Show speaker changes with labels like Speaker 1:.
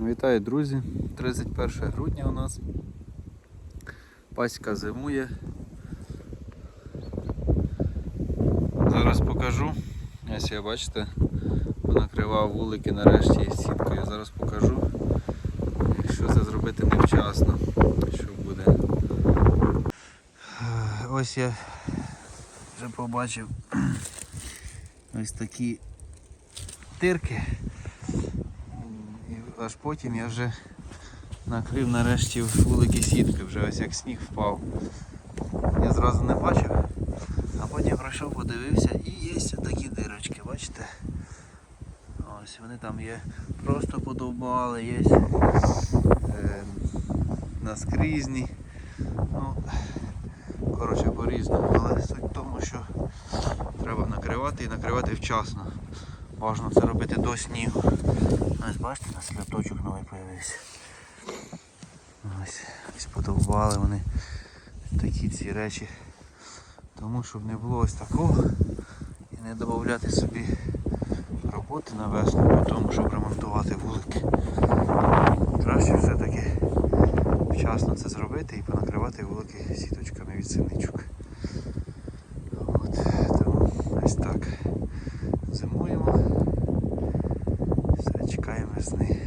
Speaker 1: Вітаю, друзі! 31 грудня у нас. Паська зимує. Зараз покажу. Ось я бачите, накривав вулики нарешті сіткою. Зараз покажу. Якщо це зробити невчасно, що буде. Ось я вже побачив ось такі тирки. Аж потім я вже накрив нарешті вулики сітки, вже ось як сніг впав. Я зразу не бачив, а потім пройшов, подивився і є такі дирочки, бачите? Ось вони там є, просто подовбали, є е, наскрізні. Ну, коротше, по-різному, але суть в тому, що треба накривати і накривати вчасно. Важно це робити до снігу. Ось бачите, у нас льоточок новий з'явився. Ось, ось вони такі ці речі. Тому щоб не було ось такого і не додати собі роботи на весну по тому, щоб ремонтувати вулики. Краще все-таки вчасно це зробити і понакривати вулики сіточками від синичок. time, isn't he?